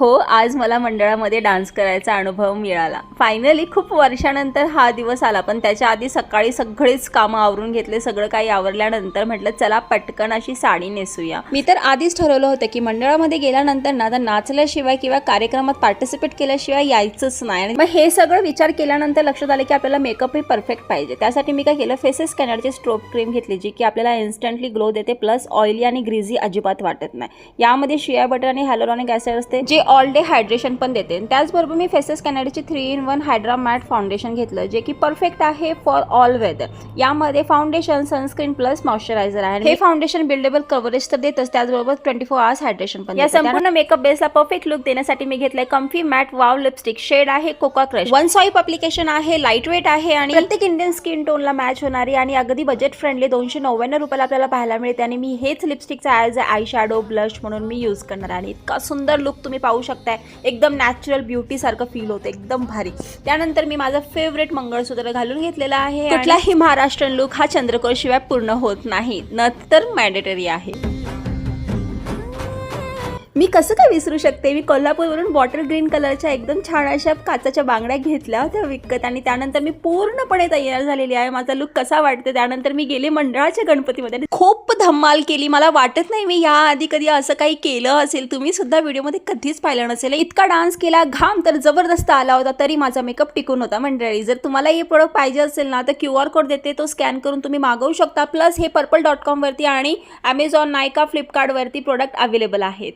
हो आज मला मंडळामध्ये डान्स करायचा अनुभव मिळाला. फायनली खूप वर्षानंतर हा दिवस आला पण त्याच्या आधी सकाळी सगळेच कामं आवरून घेतले सगळं काही आवरल्यानंतर म्हटलं चला पटकन अशी साडी नेसूया. मी तर आधीच ठरवलं होतं की मंडळामध्ये गेल्यानंतर ना तर नाचल्याशिवाय किंवा कार्यक्रमात पार्टिसिपेट केल्याशिवाय यायचंच नाही. आणि मग हे सगळं विचार केल्यानंतर लक्षात आलं की आपल्याला मेकअपही परफेक्ट पाहिजे. त्यासाठी मी काय केलं फेसेस स्कॅनरची स्ट्रोप क्रीम घेतली जी की आपल्याला इन्स्टंटली ग्लो देते प्लस ऑइली आणि ग्रीझी अजिबात वाटत नाही. यामध्ये शिया बटर आणि हॅलोरॉनिक ॲसिड असते जे ऑल डे हायड्रेशन पण देते. त्याचबरोबर मी Faces कॅनडीची three in one hydra matte foundation घेतलं जे की परफेक्ट आहे फॉर ऑल वेदर यामध्ये फाउंडेशन सनस्क्रीन प्लस मॉइश्चरायझर आहे. हे फाउंडेशन बिल्डेबल कव्हरेज तर देतच त्याचबरोबर ट्वेंटी फोर आवर्स हायड्रेशन पण या संपूर्ण मेकअप बेसला परफेक्ट लुक देण्यासाठी मी घेतलंय comfy matte wow lipstick shade आहे coca crush one swipe application आहे लाइट वेट आहे आणि प्रत्येक इंडियन स्किन टोनला मॅच होणारी आणि अगदी बजेट फ्रेंडली दोनशे नव्याण्णव रुपयाला आपल्याला पाहायला मिळते. आणि मी हेच लिपस्टिकचा as a eye shadow blush म्हणून मी यूज करणार आहे. आणि इतका सुंदर लुक तुम्ही पाहू शकताय. एकदम नॅचरल ब्युटी सारखं फील होतं. एकदम भारी. त्यानंतर मी माझं फेवरेट मंगळसूत्र घालून घेतलेलं आहे कुठलाही महाराष्ट्रीयन लुक हा चंद्रकोर शिवाय पूर्ण होत नाही. न तर मॅन्डेटरी आहे. मी कसं काय विसरू शकते? मी कोल्हापूरवरून बॉटल ग्रीन कलरच्या एकदम छान अशा काचाच्या बांगड्या घेतल्या होत्या विकत आणि त्यानंतर मी पूर्णपणे तयार झालेली आहे. माझा लुक कसा वाटते त्यानंतर मी गेले मंडळाच्या गणपतीमध्ये. खूप धम्माल केली. मला वाटत नाही मी याआधी कधी असं काही केलं असेल. तुम्ही सुद्धा व्हिडिओमध्ये कधीच पाहिलं नसेल. इतका डान्स केला घाम तर जबरदस्त आला होता तरी माझा मेकअप टिकून होता मंडळी. जर तुम्हाला हे प्रोडक्ट पाहिजे असेल ना तर क्यू आर कोड देते. तो स्कॅन करून तुम्ही मागवू शकता. प्लस हे पर्पल डॉट कॉमवरती आणि ॲमेझॉन नायका फ्लिपकार्टवरती प्रोडक्ट अवेलेबल आहेत.